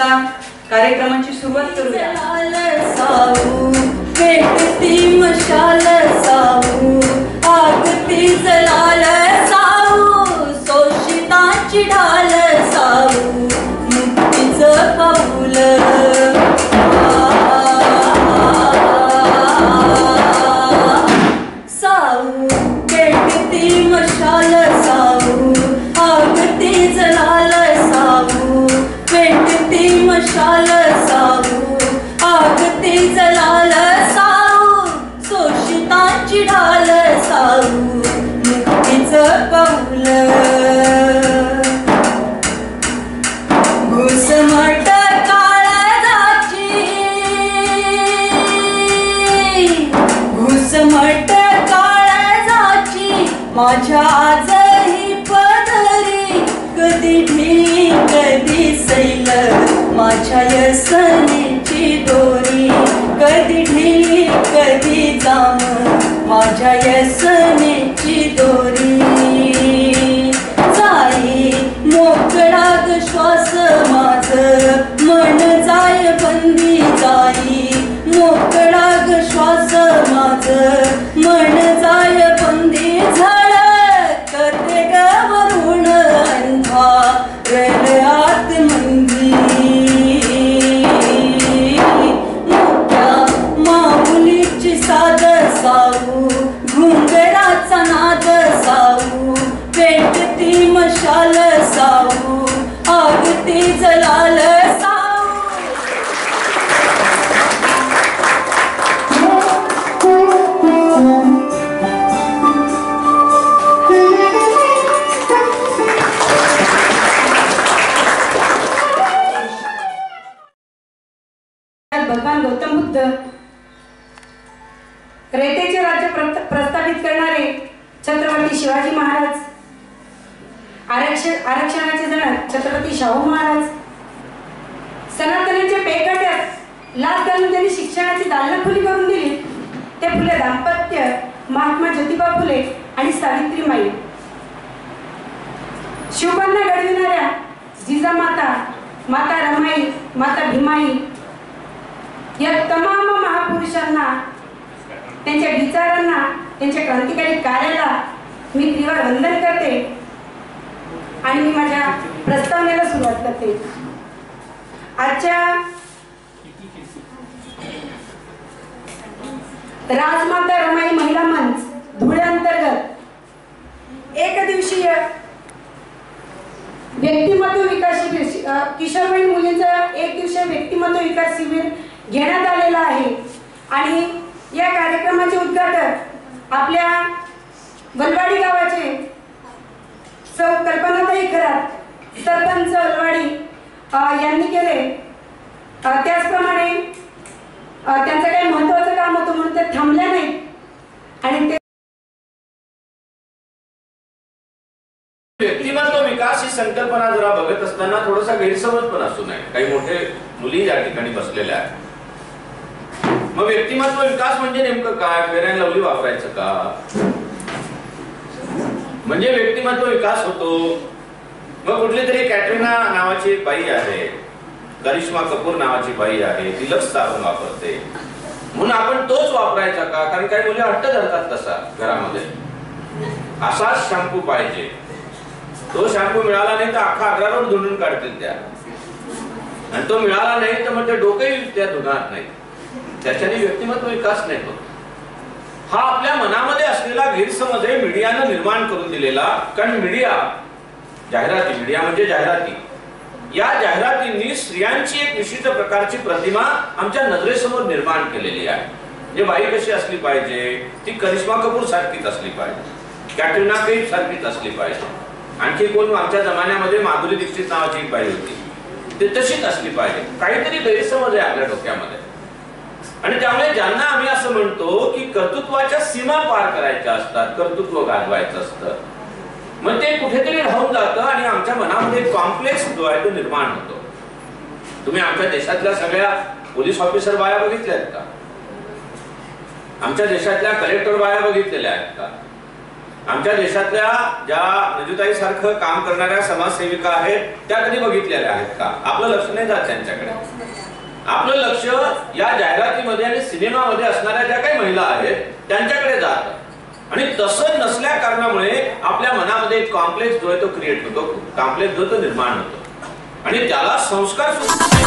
आता कार्यक्रमाची सुरुवात करूया. माझ्या आजही पदरी कधी ढिली कधी सैल. माझ्या यसनेची दोरी कधी ढिली कधी जाम. माझ्या यसनेची दोरी आगती जलाल भगवान गौतम बुद्ध रेतेचे राज्य प्रत- प्रस्थापित करणारे छत्रपती शिवाजी महाराज आरक्षण आरक्षणाचे जनक छत्रपती शाहू महाराज. सनातनीचे पेकाट्यात लाच घालून त्यांनी शिक्षणाची दालन खुली करून दिली. ते फुले दाम्पत्य महात्मा ज्योतिबा फुले आणि सावित्रीमाई शिवपांना घडविणाऱ्या जिजामाता माता रमाई माता भीमाई या तमाम महापुरुषांना त्यांच्या विचारांना त्यांच्या क्रांतिकारी कार्याला मी तीव्र वंदन करते. आणि मी माझ्या प्रस्तावनेला सुरुवात करते. आजच्या राजमाता रमाई महिला मंच धुळे अंतर्गत एक दिवसीय व्यक्तिमत्व विकास शिबिर किशोरवयीन मुलींचं एक दिवसीय व्यक्तिमत्व विकास शिबिर घेण्यात आलेलं आहे. आणि या कार्यक्रमाचे उद्घाटक आपल्या वलवाडी गावाचे सरपंच अलवाडी यांनी केले. त्याचप्रमाणे त्यांचं काही महत्वाचं काम होतं म्हणून ते थांबल्या नाही आणि ते व्यक्तिमत्व विकास ही संकल्पना जरा बघत असताना थोडासा गैरसमज पण असू नये. काही मोठे मुली या ठिकाणी बसलेल्या आहेत. मग व्यक्तिमत्व विकास म्हणजे नेमकं काय? फेऱ्या लवली वापरायचं का? म्हणजे व्यक्तिमत्व विकास होतो. मग कुठली तरी कॅटरिना नावाची बाई आहे. करिश्मा कपूर नावाची बाई आहे. ती लक्ष साबण वापरते. म्हणून आपण तोच वापरायचा का? कारण काही मुली हट्ट धरतात तसा घरामध्ये. असाच शॅम्पू पाहिजे. तो शॅम्पू मिळाला नाही तर अख्खा अकरा रोड धुणून काढतील त्या. आणि तो मिळाला नाही तर मग ते डोकेही त्या धुणार नाही त्याच्याने व्यक्तिमत्व विकास नाही होत. हा आपल्या मनामध्ये असलेला गैरसमज आहे मीडियानं निर्माण करून दिलेला कारण मीडिया जाहिराती मीडिया म्हणजे जाहिराती. या जाहिरातींनी स्त्रियांची एक विशिष्ट प्रकारची प्रतिमा आमच्या नजरेसमोर निर्माण केलेली आहे. म्हणजे बाई कशी असली पाहिजे? ती करिश्मा कपूर सारखीच असली पाहिजे. कॅटरिना कैफ सारखीच असली पाहिजे. आणखी कोण आमच्या जमान्यामध्ये माधुरी दीक्षित नावाची एक बाई होती. ती तशीच असली पाहिजे. काहीतरी गैरसमज आहे आपल्या डोक्यामध्ये. आणि त्यामुळे ज्यांना आम्ही असं म्हणतो की कर्तृत्वाच्या सीमा पार करायच्या असतात कर्तृत्व गाजवायचं असतं. मग ते कुठेतरी राहून जातं आणि आमच्या मनामध्ये कॉम्प्लेक्स जो आहे तो निर्माण होतो. तुम्ही आमच्या देशातल्या सगळ्या पोलीस ऑफिसर बाया बघितल्या आहेत का? आमच्या देशातल्या कलेक्टर बाया बघितलेल्या आहेत का? आमच्या देशातल्या ज्या रजुताई सारखं काम करणाऱ्या समाजसेविका आहेत त्या कधी बघितलेल्या आहेत का? आपलं लक्ष नाही जात त्यांच्याकडे. आपलं लक्ष या जाहिरातीमध्ये आणि सिनेमामध्ये असणाऱ्या ज्या काही महिला आहेत त्यांच्याकडे जात. आणि तसं नसल्या कारणामुळे आपल्या मनामध्ये एक कॉम्प्लेक्स जो आहे तो क्रिएट होतो कॉम्प्लेक्स जो तो निर्माण होतो. आणि त्याला संस्कार सुद्धा